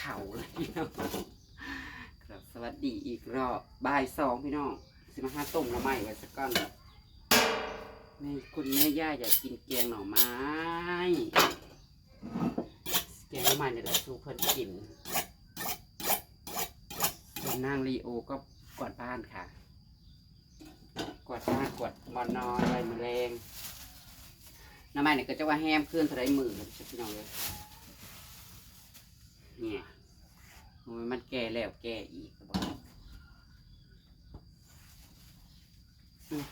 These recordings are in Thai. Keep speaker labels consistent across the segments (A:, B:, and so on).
A: เข่าเลยพี่น้องครับสวัสดีอีกรอบบ่ายสองพี่น้องสิมาหาต้มหน่อไม้ไว้สักก้อนแม่คุณแม่ย่าอยากกินแกงหน่อไม้ แกงหน่อไม้เนี่ยแหละสู้เพิ่นกินส่วนนางลีโอก็กวาดบ้านค่ะ กวาดบ้านกวาดมอนนอนอะไรแมลงหน้ำไม้เนี่ยก็จะว่าแฮมขึ้นท่าไรมือพี่น้องเลย เนี่ยมันแก่แล้วแก่อีกบอกอืม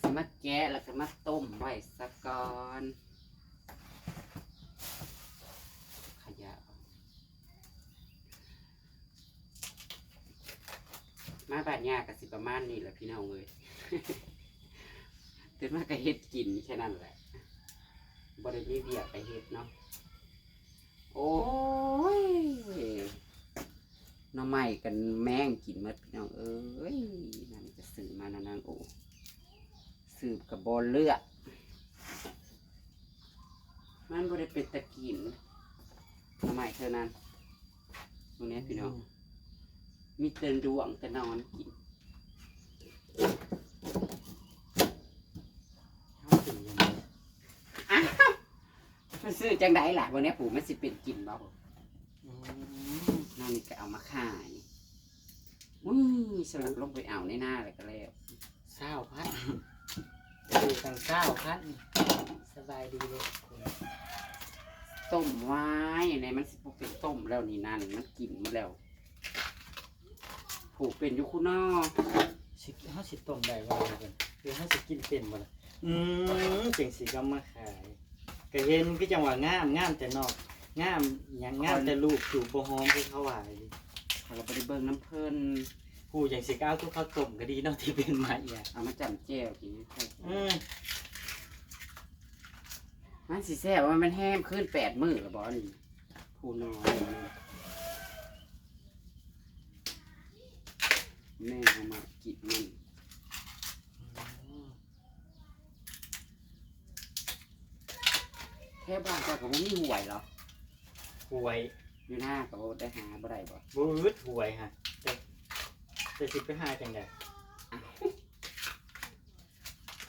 A: สมาแกะแล้วก็มาต้มไว้สักก่อนขยะเอามาบาดยากับสิประมาณนี้แหละพี่น้องเลยตื่นมาก็เฮ็ดกินแค่นั้นแหละบริมีเบียกไปเฮ็ดเนาะโอ้ยหน้อง ใหม่กันแมงกินมดพี่น้องเอ้ยนั่นจะซื้อมานะนางโอ้สืบกับบอลเลือดมันบริเป็นตะกินหน้องใหม่เท่านั้นตรงนี้พี่น้อง มีเตือนดวงแต่นอนกิน
B: เข้าถึงยังไง
A: อ้าวมันซื้อจังไดล่ะวันนี้ปู่มันสิเป็นกินบ่ นั่นนี่ก็เอามาขายอุ้ยสลับลงไปเอาในหน้าเลยก็แล้ว
B: เศร้าพัดดูทางเศร้าพัดสบายดีเลย
A: ต้มไว้ในมันสิบเป็นต้มแล้วนี่นั่นมันกินมาแล้วผูกเป็นอยุคุนอ
B: สิเขาสิต้มได้ว่ากันคือเขาสิกินเป็นบ่ล่ะอืมเจ๋งสิก็มาขายก็เห็นก็จังหวะงามงามแต่นอก งามหยังงามแต่ลูกถูกบ่หอมคือเขาว่าดิ
A: เขาก็ไปได้เบิ่งน้ำเพิ่น
B: ผู้จังสิก็เอาทุกข้าวต้มก็ดีเนาะที่เป็นมาอีก
A: เอามาจำแจ้วกิน
B: อืม
A: มันสิแซ่บว่ามันแห้มขึ้นแปดมื้อกับบอนี่ผู้น้อยแม่เอามากินมันแค่บ้านเจ้าก็บ่มีหวยเหรอ
B: หวย
A: อยู่หน้าก็บ่ได้หาบ่ได้บ่
B: บูดหวยฮะแต่แต่สิไปหาจังได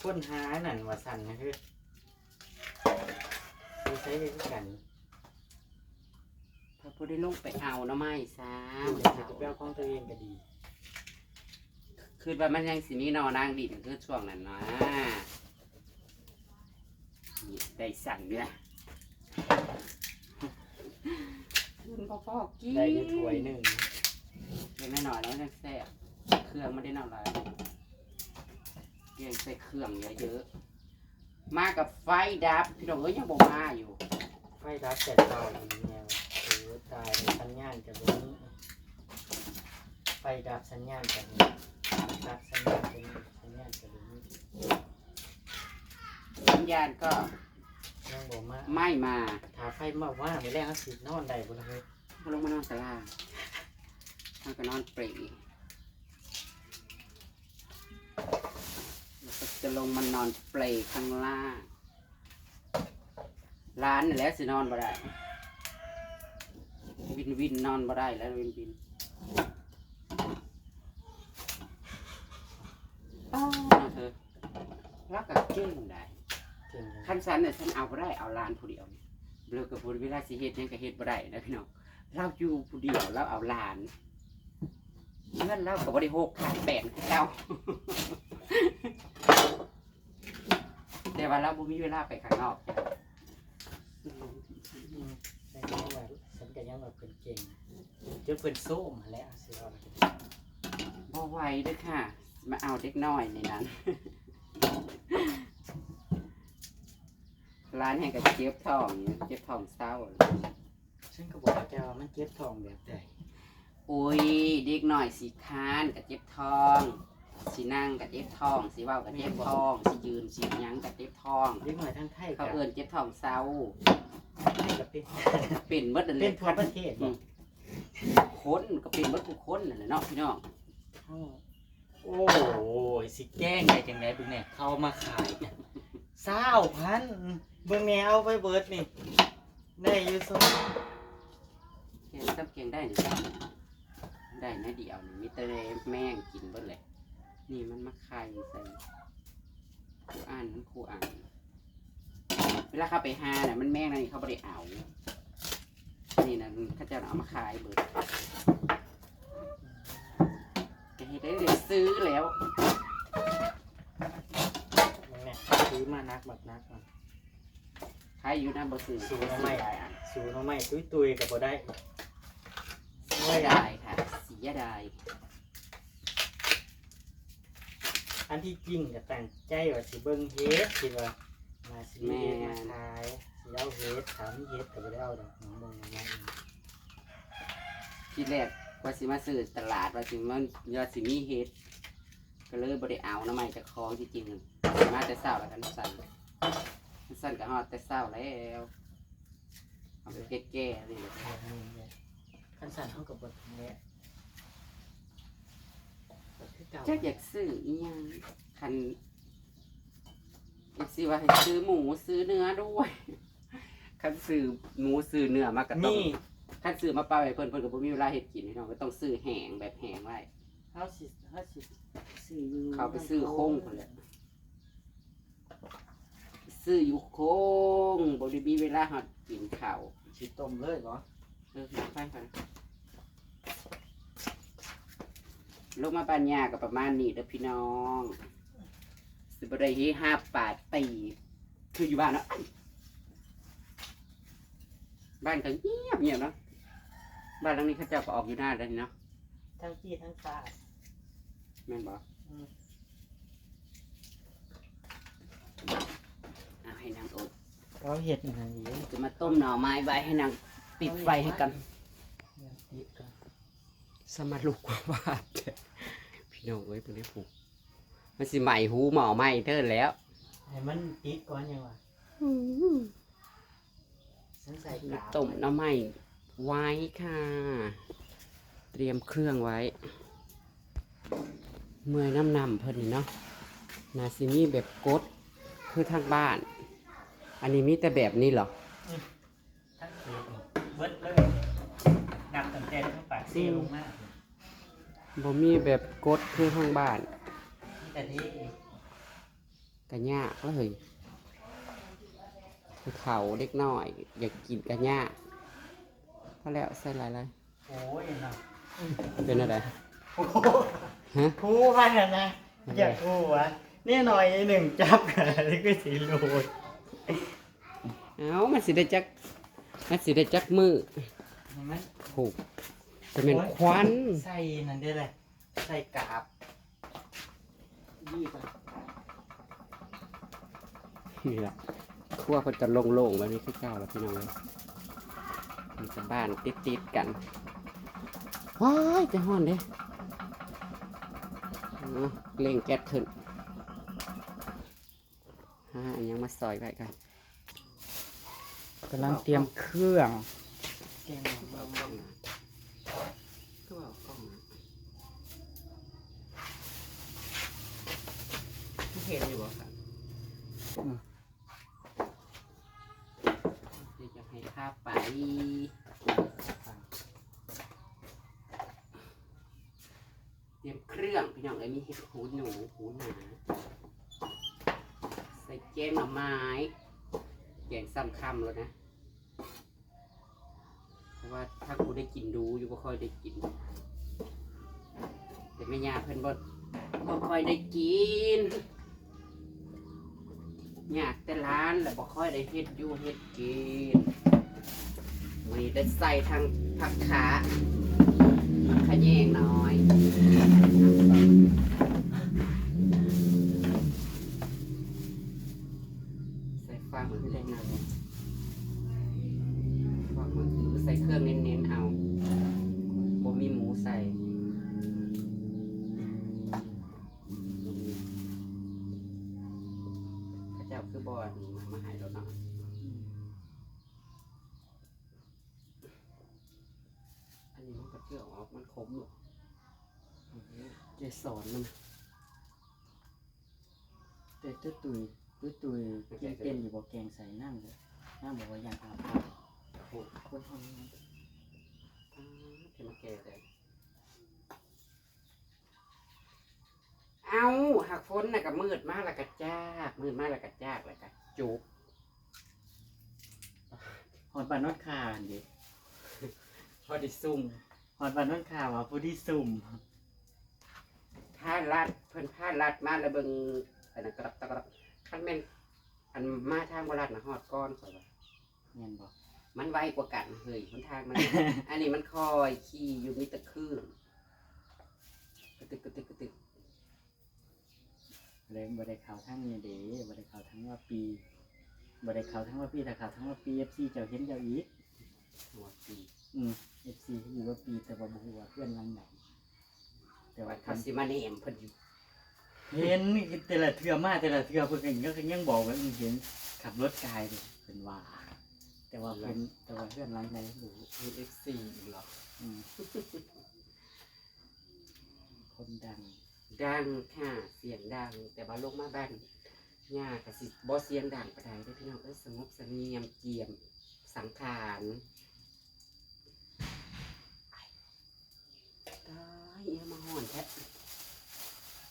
B: คนหานั่นว่าสั่นนะคือคือใช้ได้คือกัน
A: ถ้าบ่ได้ลงไปเอาหน้ำไม้ซะ
B: ดูอย่างสิไปเอาของตัวเองก็ดี
A: คือว่ามันยังสิมีนอนางดินคือช่วงนั้นนะนี่ได้สั่นเนี่ยคุณ พ่อพ่อกิน
B: ได้อยู่ถ้วยหนึ่ง
A: เล็กน้อยๆแล้วยังแซ่บเครื่องไม่ได้นอนไรเกียงใส่เครื่องเยอะๆมากับไฟดับพี่น้องเอ้ยยังบอกมาอยู่
B: ไฟดับแต่เตาอย่างนี้เนี่ยโอ้ตายเลยสัญญาณกับตรงนี้ไฟดับสัญญาณกับนี้ดับสัญญาณกับนี้สัญญาณกับนี้
A: สัญญาณก็
B: ยังบอกมา
A: ไม่มา
B: ถ้าไฟมาว่าไม่แรกเขาสินอนได้บ่ล่ะเฮ้ย
A: ลงมานอนสลามันก็นอนปรีแล้วก็จะลงมานอนเปลข้างล่างร้านนี่แหล้วสินอนบ่ได้ วินวินนอนบ่ได้แล้ววินวินอ้าวเธอรักกับเก่งได้
B: เก่งจัง
A: ขั้นสันเนี่ยฉันเอาบ่ได้เอาร้านผู้เดียวเนี่ยเลิกกับผู้เวลาสิเฮ็ดหยังก็เฮ็ดบ่ได้นะพี่น้อง เราอยู่ผู้เดียวเราเอาหลานเงินเราก็บ่ได้หกขาดแปดคือเราแต่ว่าเราบ่มีเวลาไปข้างนอกจ้ะ
B: อืมแต่ก็ยังว่าฉันก็ยังว่าเพิ่นเก่งจนเพิ่นโซ่มาแล้วสิว่าอะไรกัน
A: บ่ไหวเด้อค่ะ มาเอาเด็กน้อยในนั้น ร้านแห่งกับเจ็บท้องอยู่เจ็บท้องเศร้า
B: ฉันก็บอกแกว่ามันเจ็บท้องแบบใด
A: โอ้ยเด็กน้อยสิคร้านกับเจ็บท้อง สินั่งกับเจ็บท้องสิเว้ากับเจ็บท้องสิยืนสิหยังกับเจ็บท้อง
B: เด็กหน่อยทั้งไทย
A: เขา
B: กับ
A: เอิ้นเจ็บท้องเศร้า
B: ไทยกับเป็น
A: เป็นเบิดนั่นแห
B: เป็
A: ละ
B: นทั่วประเทศ
A: อื
B: บ่
A: มคนก็เป็นเบิดทุกคนนั่นแหละเนาะพี่น้อง
B: โอ้โหสิแกล้งได้จังได๋บุญเนี่ยเขามาขายเศร้าพันเบิ่งแนวเอาไปเบิดนี่ได้อยู่สม
A: แก งซับแกงได้นี่ได้นะเดียวนี่มีแต่แม่งกินเบิดเลยนี่มันมาคายใส่ครูอ่านมันครูอ่านเวลาเขาไปหาเนี่ยมันแม่งนะนี่เขาไม่ได้เอานี่นะเขาจะเอามาขายเบิดจะให้ได้เดี๋ยวซื้อแล้ว
B: มึงเนี่ยซื้อมานักบักนักมัน
A: ใครอยู่นะบ่ซื้อ
B: ซื้อมาใหม่
A: ได้อะ
B: สูน้องใหม่ตุยตุยๆกับบ่ได้
A: เสียดายค่ะเสียดาย
B: อันที่จริงก็ตั้งใจว่าสิเบิ่งเฮ็ดคิดว่ามาสิเฮ็ดมาขายสิเอาเฮ็ดถามเฮ็ดก็บ่ได้เอาดอกน้องมงน้องไม้
A: ที่แรกว่าสิมาซื้อตลาดว่าสิมันยอดสิมีเฮ็ดก็เลยบ่ได้เอาน้ำใหม่จากคลองที่จริงมาแต่เช้าแล้วกันสั่นสั่นก็ฮอดแต่เช้าแล้วเอาไปแก่ๆนี่แหละ
B: แบบนี้เลย คันสั่นเฮาก็บ่ทำแล้วก็คือเก่า
A: จักอยากซื้ออีหยังคันอยากสิว่าให้ซื้อหมูซื้อเนื้อด้วย คันซื้อหมูซื้อเนื้อมาก็ต้อง
B: นี่
A: คันซื้อมาเปล่าให้เพิ่นเพิ่นก็บ่มีเวลาเฮ็ดกินพี่น้องก็ต้องซื้อแห้งแบบแห้งไว้
B: เฮาสิเฮาสิซื้ออยู่
A: เขาไปซื้อโค้งพุ่นแหละซื้ออยู่โค้งบ่ได้มีเวลาฮอดกินข้าว
B: สิต้มเลยบ่
A: เออมาไปก่อนลงมาบ้านยาก็ประมาณนี้เด้อพี่น้องสิบ่ได้เฮห้าปาดตีคืออยู่บ้านเนาะบ้านก็เงียบเงียบเนาะบ้านหลังนี้เขาเจ้าก็ออกอยู่หน้าแล้วนี่เนาะ
B: ทั้งพี่ทั้งตา
A: แม่นบ่
B: อืม
A: เอาให้นางอด
B: เขาเฮ็ดอย่างนี้
A: จะมาต้มหน่อไม้ไว้ให้นาง ปิดไฟให้กัน
B: เนี่ยติดกัน
A: สมารุกกว่าบาทพี่น้องเอ้ยเพิ่นได้ผูกมันสิใหม่หูหมอใหม่เทินแล้ว
B: ให้มันติดก่อนยังวะฉันใส่กาบ
A: ต้มหน้ำไม้ไว้ค่ะ เตรียมเครื่องไว้ เมื่อยน้ำนำเพิ่นนี่เนาะนาซิมีแบบกดคือทางบ้าน อันนี้มีแต่แบบนี้เหรอ
B: ทั้ง เขียดนี่เบิดเลยนับตั้งแต่ทั้งปากเซลลงมา
A: บ่มีแบบกดคือทางบ้าน
B: มีแต่ที่
A: กะยากเลยคือเขาเด็กน้อย อยากกินกะยากพอแล้วใส่หลายเลย
B: โอ้ยเนาะ
A: เป็นอะไร
B: โอ้โห
A: ฮะ
B: คู่พันกันนะอยากคู่วะเนี่ยหน่อยหนึ่งจับกันนี่ก็สีโลด
A: เอามันสิได้จัก มันสิได้จักมือ
B: เห็นไหม
A: ผูกจะเป็นควัน
B: ใส่นั่นได้เลยใส่กาบยี่ปะ
A: นี่แหละขั้วเขาจะโล่งๆแบบนี้คือเก่าแล้วพี่น้องเลยมีแต่บ้านติดๆกันว้ายจะห้อนเด้เอาเล่งแก๊สขึ้นฮะอันยังมาซอยไว้กัน
B: กำลังเตรียมเครื่อง แกง
A: เอากล้องนะก็เอากล้องนะเห็นอยู่บ่ครับเดี๋ยวจะให้ข้าไป เตรียมเครื่องพี่น้องเอ้ยมีเห็ดหูหนูหูหนา ใส่แกงหน่อไม้แกงซ้ำ คำแล้วนะ เพราะว่าถ้ากูได้กินดูอยู่บ่ค่อยได้กิน แต่แม่ยาเพิ่นบ่บ่ค่อยได้กินอยากแต่ร้านแล้วบ่ค่อยได้เฮ็ดอยู่เฮ็ดกินมีได้ใส่ทางผักขาขะแยงหน่อย ใส่ฟางมันไม่ได้นะฟางมันคือใส่เครื่องเน้นๆเอาบ่มีหมูใส่พระเจ้าคือบอนมาใหายแล้วเนาะอันนี้มันกระเจือกออกมันขมหรอ เจสอนมันแต่เจ้าตุย
B: ตุ้ยตุยกินเป็นอยู่บ่แกงใส่นั่งเลยนั่งบอกว่าอยากอาบน้ำคนห้องนี้
A: เทมาแก่แต่เอาหักฝนน่ะก็มืดมากแล้วก็จากมืดมากแล้วก็จากแล้วก็จุบ
B: หอดบานนอดคาเดิ
A: พอด้ซุ่ม
B: หอดบานนอดคาว่าผู้ที่ซุ่ม
A: ถ้าลัดเพิ่นถ้าลัดมาแล้วเบิ่งอันนั้นกระดับตะกระดับคันแม่นอันมาทางบ่ลัดน่ะฮอดก้อนข่อยว่า
B: เงี้ยบอก
A: มันไวกว่ากันเฮ้ยหนทางมัน อันนี้มันคอยขี่อยู่มีแตะคลื่นกระตึกกระตึกกระตึก
B: เลยบ่ได้ข่าวทั้งนี้เด้บ่ได้ข่าวทั้งว่าปีบ่ได้ข่าวทั้งว่าปีแต่ข่าวทั้งว่าปี FC เจ้าเห็นเจ้าอีก
A: หัวปี
B: อืม FC อยู่ว่าปีแต่ว่าบ่ฮู้ว่าเพื่อนหลังไหน แต่
A: แต่
B: ว่า
A: ว่า
B: คั
A: เขา
B: น
A: สิมาเนมเพิ่นอยู่
B: เห็นแต่ละเทื่อมาแต่ละเทื่อเพิ่นก็ยังยังบอกว่าเพิ่นเห็นขับรถกายเด้เพิ่นว่า แต่ว่าเพิ่นแต่ว่าเพื่อนหลังไหนบ่รู้
A: มีเอฟซีอีกเหรอ
B: อืมคนดัง
A: ดังค่ะเสียงดัง แต่ว่าลงมาบ้านย่าก็สิบ่เสียงดังปานใดเด้อพี่น้องเอ้ยสงบเสงี่ยมเจียมสังขารตาย เอียมาห่อนแท้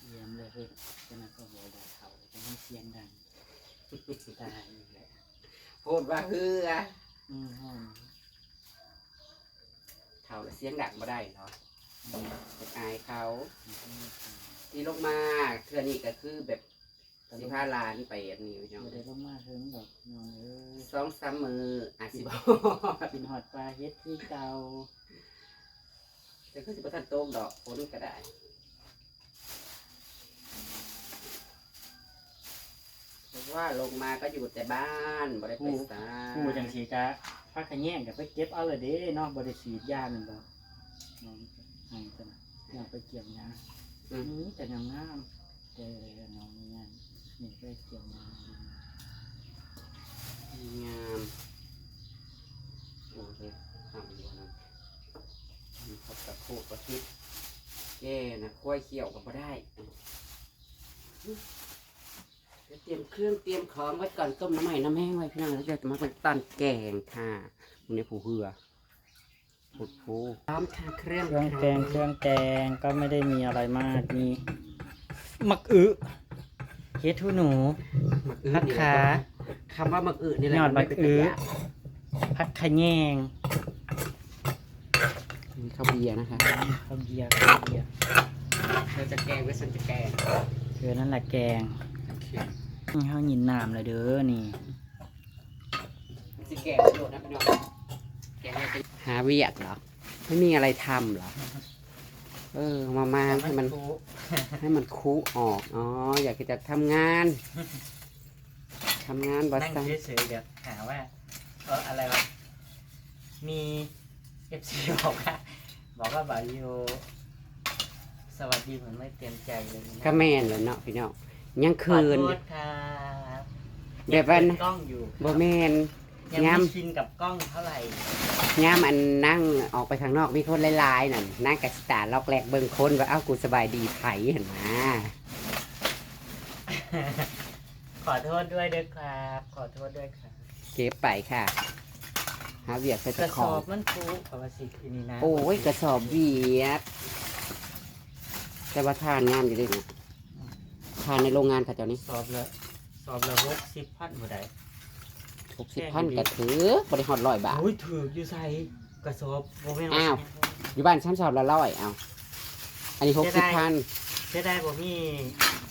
B: เยี่ยมเลยเพิ่นฉะนั้นก็บ่ได้เข้าแต่มันเสียงดังตายอีกแล้ว
A: โพดว่าคือ
B: อืมฮ้อน
A: เท่าละเสียงดังบ่ได้เนาะ
B: อืม
A: ไปอายเขา
B: มันก็ไม่ท
A: ที่ลงมาเทื่อนี้ก็คือแบบสิพาหลานไปอันนี้พี่น้องำ
B: บ่ได้ลงมาถึงดอกน้องเอ้ย
A: สองสามมืออาจสิบ่
B: กินฮอดปลาเฮ็ดที่เก่า
A: แต่ก็สิบ่ทันโตกดอกฝนก็ได้เพราะว่าลงมาก็อยู่แต่บ้านบ่ได้ไปศาล
B: ผู้จังสีกะพักขะแยงก็ไปเก็บเอาเลยเด้เนาะบ่ได้ฉีดยาแม่นบ่น้องให้เพิ่นน่ะอยากไปเกี่ยวยา
A: อืม
B: นี่แต่งามๆแต่น้องนี่งนี่ไปเกี่ยวยางา
A: มโอ้ยทำอยู่นะ มีเขาตะโคกระทิบแย่นะควายเขียวก็บ่ได้เดี๋ยวเตรียมเครื่องเตรียมของไว้ก่อนต้มน้ำใหม่น้ำแห้งไว้พี่น้องแล้วเดี๋ยวจะมาเป็นตอนแกงค่ะมันนี้ผู้เหือผู้ผู้พร้อมค่ะเครื่อง
B: เครื่องแกงเครื่องแกงก็ไม่ได้มีอะไรมากมีมักอึเฮ็ดหูหนู
A: มักอื้
B: ผัก
A: นี่แห
B: ขา
A: ละคำว่ามักอื้นี่แหละ
B: ยอดมักอื้อ
A: นไเป็นตะยะ
B: ผักขะแยง
A: มี ข้าวเบียร์นะคะ
B: ข้าวเบียร์ข้าวเบียร์
A: เธอจะแกงไว้ฉันจะแกง
B: เธอนั่นแหละแกง
A: โอเค
B: นี่เฮายินน้ำเลยเด้อนี่
A: สิแกงประโยชน์นะพี่น้องแกงให้เป็นหาเวียกเหรอไม่มีอะไรทำเหรอเออมามาให้มันให้มันคุออกอ๋ออยากจะทำงานทำงานบริ
B: นั่ง
A: ษัท
B: เฉยๆเดี๋ยวหาว่าเอออะไรวะมีเอฟซีบอกว่า บอกว่าบาริโอสวัสดีเหมือนไม่เตรียมใจเลยนะ
A: ก็แม่นเลยเนาะพี่น้องยัง
B: ขอ
A: คืน
B: โทษครับ
A: แบบว่า
B: ยังเปิดกล้องอยู่
A: บ่แม่น
B: ยัง
A: ย้ำ
B: ไม่ชินกับกล้องเท่าไหร่
A: ย่ามอันนั่งออกไปข้างนอกมีคนหลายๆนั่นนั่งกับสตาร์ล็อกแรกเบิ่งคนว่าเอ้ากูสบายดีไผเห็นไหม
B: ขอโทษด้วยด้วยครับ ขอโทษด้วยครับ
A: เก็บไปค่ะ หาเวียกใส่
B: ก
A: ตะ
B: ระ
A: ข
B: ส
A: อ
B: อ
A: บบ
B: มันฟูกว่าสิคืนนี้นะ
A: โอ้ยกระสอบเวียดแต่ว่าทานงานอยู่ด้วยนะทานในโรงงานค่ะเจ้านี้
B: สอบละสอบละหกสิบพันบ่ได้
A: หกสิบพันกระถือบริหารร้อยบาท
B: โอ้ยถืออยู่ใส่กระสอบบ่แม่น
A: อ้าว อยู่บ้านชั้นสอบละร้อยเอาอันนี้หกสิบพัน
B: เสียดายบ่มี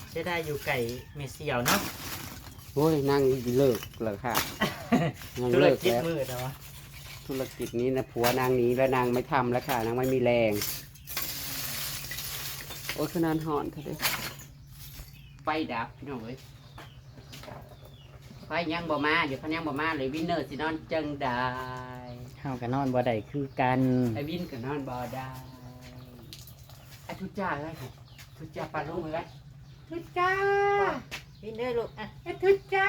B: เสียดายอยู่ไก่เมเซียวเนาะ
A: โอ้ยนั่งเลิกเลยค่ะนั่ง
B: ธุร
A: เลิก
B: กิจ
A: แล้ว
B: มืดแล้ววะ
A: ธุรกิจนี้นะผัวนางหนี้แล้วนางไม่ทำแล้วค่ะ นางไม่มีแรง โอ้ยขนานหอนค่ะเด้อไฟดับพี่น้องเอ้ยไฟยังบ่มาอยู่คันยังบ่มาเลยวินเนอร์สินอนจังได้
B: เฮาก็นอนบ่ได้คือกัน
A: ไอ้วินก็นอนบ่ได้ไอ้ทุจ้าเลยค่ะทุจ้าปลาลูกเลยทุจ้า
C: วินเด้อลูกอะ
A: ไอ้ทุจ้า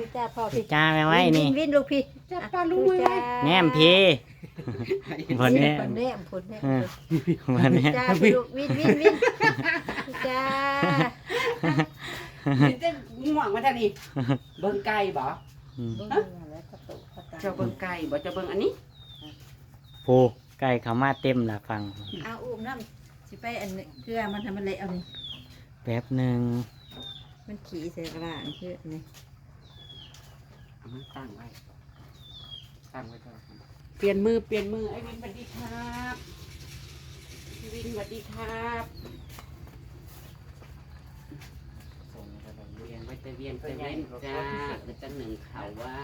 C: พี่จ้าพ่อ
B: พี่
C: พี่
B: จ้าแม่ไว้นี่
C: วินวินลูกพี่
A: จ้าปลาลูกเลย
C: จ้า
B: แนมพี่บ่แนม
C: คนแนมคนแนม
B: เออวันนี้
C: จ้าพี่ลูกวินวินวินพี่จ้า
A: วินจะง่วงมาทางนี้เบิ่งไก่บ่
B: อืม
C: เบิ่งแล้วกระตุกกระตา
A: เจ้าเบิ่งไก่บ่เจ้าเบิ่งอันนี้
B: โพไก่เขามาเต็มละฟัง
C: เอาอุ้มน้ำสิไปอันนี้เพื่อมันทำมันเละเอานี่
B: แป๊บหนึ่ง
C: มันขี่ใส่กระดาษเพื่ออันนี่
A: เอามาตั้งไว้ตั้งไว้ก่อนเปลี่ยนมือเปลี่ยนมือไอ้วินสวัสดีครับพี่วินสวัสดีครับเวียนไว้แต่เวียนแต่เว้นจ้าจะจะหนึ่งเขาไว้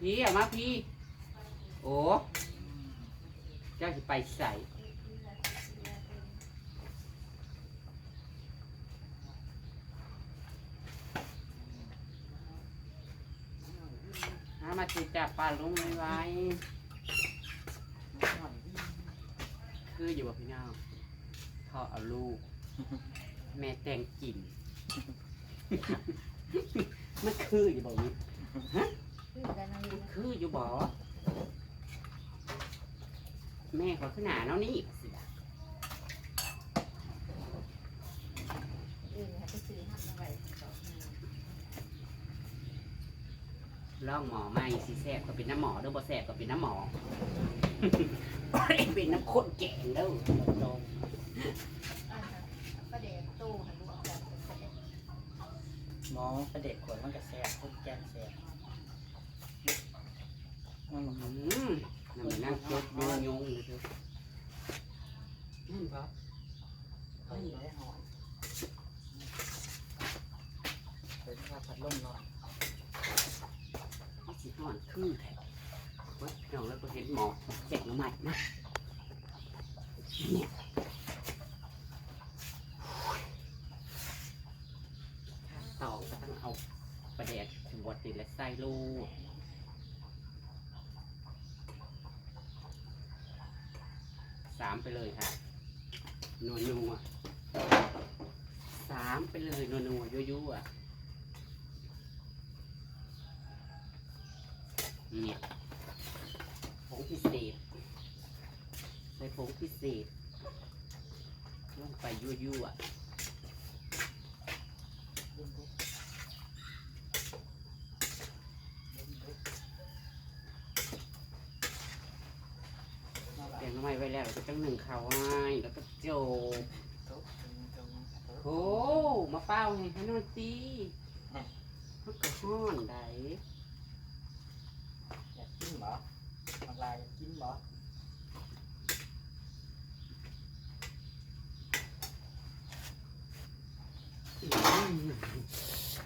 A: พี่เอามาพี่ โอ้เจ้าจะไปใส่ มาจิจับปลาลุงไว้ไว้คืออยู่กับพี่น้องพ่อเอาลูก แม่แต่งกิน มันคืออยู่บอกนี้
C: คือกันนั่น
A: มันคืออยู่บ่แม่เขาขนาดเนาะนี่สิล่
C: อื่ไปซื้ออาไว้
A: ลองหมอไม่สิแสบก็เป็นน้ำหมอเด้อบ่แสบก็เป็นน้ำหมอ เป็นน้ำข้นแกงเด้อ
C: ประเดี๋ยวตู้หันลูกจับประเดี๋ยว
B: มองประเด็กขวดมันก็แซ่บทุกแกนแซ่บนั่น
A: อืมนั่นมันนั่งจดยุงยุงอยู่เด้อนั่นบ่
B: เฮ้ยได้หอยเป็นภาพพัดลมหน่อย
A: มันสิห่อนคือแท้เว้ยพี่น้องแล้วก็เห็นหมอแจกน้ำใหม่นะเนี่ยถ้าตอกก็ต้องเอาประแดกถึงวัดติดและใส่ลูก สามไป เลยค่ะนัวนัวสามไปเลยนัวนัวยั่วยั่วเนี่ยผงพิเศษใส่ผงพิเศษลงไปยั่วยั่วแกงน้ำไม้ไว้แล้วเราก็ต้อง หนึ่งขาวให้แล้วก็โจบโอ้มาเป้าให้ให้นอนตีมันก็ห้อนได้
B: อยากกินเหรอทำลายอยากกินเหรอ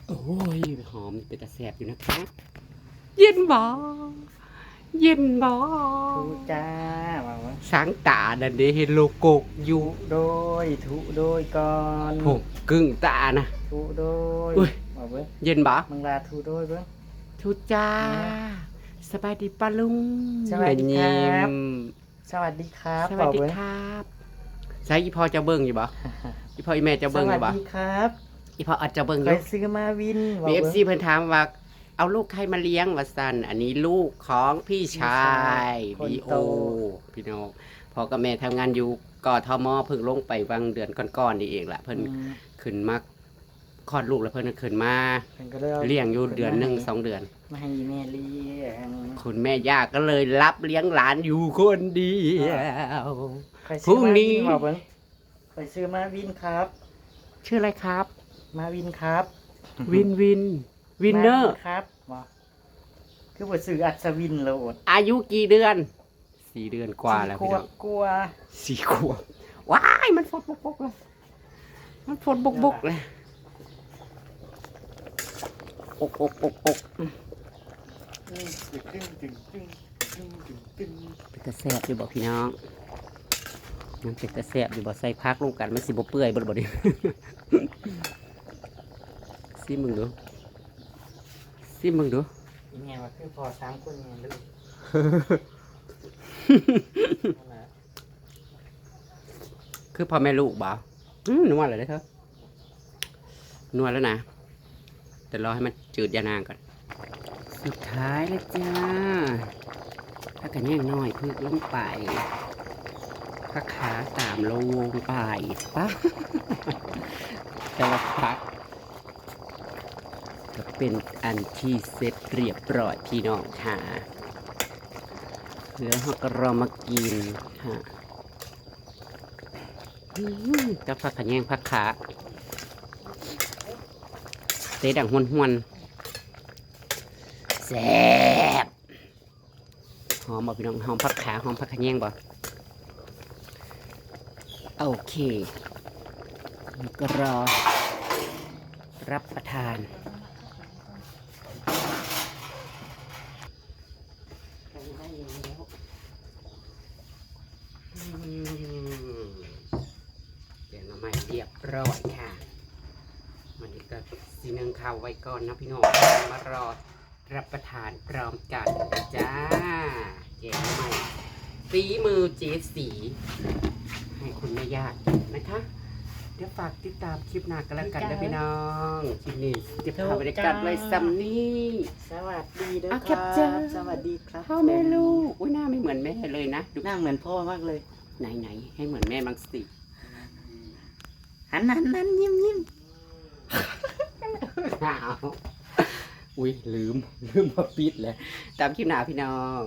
A: โอ้ยหอมเป็นตะแสบอยู่นะคะ เย็นบ่ เย็นบ่
B: ทุจ้ามาว่า
A: ช้างตาดันเดเฮโลโกกอยู่
B: โดยทุโดยก่อน
A: ผมกึ่งตานะ
B: ทุโดย
A: อุ้ย
B: มาเว้ย
A: เย็นบ่
B: มังลาทุโดยเว้ย
A: ทุจ้า สบายดีปะลุง
B: สวัสดีครับ
A: ยิ้ม
B: สวัสดีครับ
A: สวัสดี
B: บอกเว้ย
A: ครับใช่อีพ่อเจะเบิ่งอยู่บ่อีพ่ออีแม่เจะ
B: ส
A: เบิ่งอ
B: วัส
A: ยู่บ่
B: ดีครับ
A: อีพ่ออาจจะเบิ่งอ
B: ไป
A: ยู่
B: ซื้อมาวินบอก
A: มี
B: เว้
A: เอยฟซีเพิ่นถามว่า เอาลูกใครมาเลี้ยงวะสันอันนี้ลูกของพี่ชาย
B: คน
A: บีโอ
B: โต
A: พี่น้องพอกับแม่ทำงานอยู่กทมเพิ่งลงไปวังเดือนก่อนๆนี่เองละเพิ่น
B: อืม
A: ขึ้นมาคลอดลูกแล้วเพิ่นก็ขึ้นมา
B: เพิ่นก็เลยอา
A: เลี้ยงอยู่เดือนหนึ่งสองเดือน
B: มาให้แม่เลี้ยง
A: คุณแม่ย่าก็เลยรับเลี้ยงหลานอยู่คนเดียว
B: ใครซื้อ
A: พรุ่
B: มาง
A: นี้
B: วินบอกเว้ยใครซื้อมาวินครับ
A: ชื่ออะไรครับ
B: มาวินครับ
A: วินวิน วินเนอร์
B: มาครับบอกคือบ่ซื้ออัศวินโลด
A: อายุกี่เดือน สี่เดือนกว่าแล้ว
B: สี่
A: พี่
B: ขว
A: น้อบง
B: กลัว
A: สี่ขวบว้ายมันฟดบกบกเลยมันฟดบกบกเลยอกอกอกอก
B: ตึ้งตึ้งตึ้งตึ้งตึ้งตึ้งตึ้ง
A: เป็นตะแสบอยู่บอกพี่น้องมันเป็นตะแสบอยู่บอกใส่พักลงกันมันสิบเปื่อยบ่บ่ดิ ซิมึงดู ซิมึงดู
B: อีแม่ว่าคือพอสามคนไงลูกนั่นแหละ
A: คือพ่อแม่ลูกบ่อืมนวดเลยได้อเถอะนวดแล้วนะ แต่รอให้มันจืดยานางก่อน สุดท้ายแล้วจ้าถ้ากันแย่งน้อยพึกลงไปพักขาตามโลวงไปปะแต่ละพัก ก็เป็นอันที่เสร็จเรียบร้อยพี่น้องค่ะแล้วเราก็รอมากินค่ะกับผักขะแยงผักขาเตะดังหวนหวนแซ่บหอมบ่พี่น้องหอมผักขาหอมผักขะแยงบ่โอเคก็รอรับประทานได้แล้วอืมเดี๋ยวเราใหม่เรี ยบร้อยค่ะวันนี้ก็สีนึงข้าวไว้ก่อนนะพี่น้องมารอรับประทานพร้อมกันนะจ้าแกงใหม่ฝีมือเจสี ให้คุณแม่ญาตินะคะ เดี๋ยวฝากติดตามคลิปหน้ากันแล้วกันนะพี่น้องคลิปนี้เก็บภาพบรรยากาศไว้ซ้ำนี่
B: สวัสดีเด้อ
A: อะ
B: ค
A: ครั
B: รั
A: บบจ้า
B: สวัสดีครับ
A: พ่อแม่ลูกอุ้ยหน้าไม่เหมือนแม่เลยนะดู
B: หน้าเหมือนพ่อมากเลย
A: ไหนไหนๆให้เหมือนแม่บางสิ
B: หันหันหันยิ้มยิ้ม
A: หนาวอุ้ยลืม ลืมมาปิดเลยตามคลิปหน้าพี่น้อง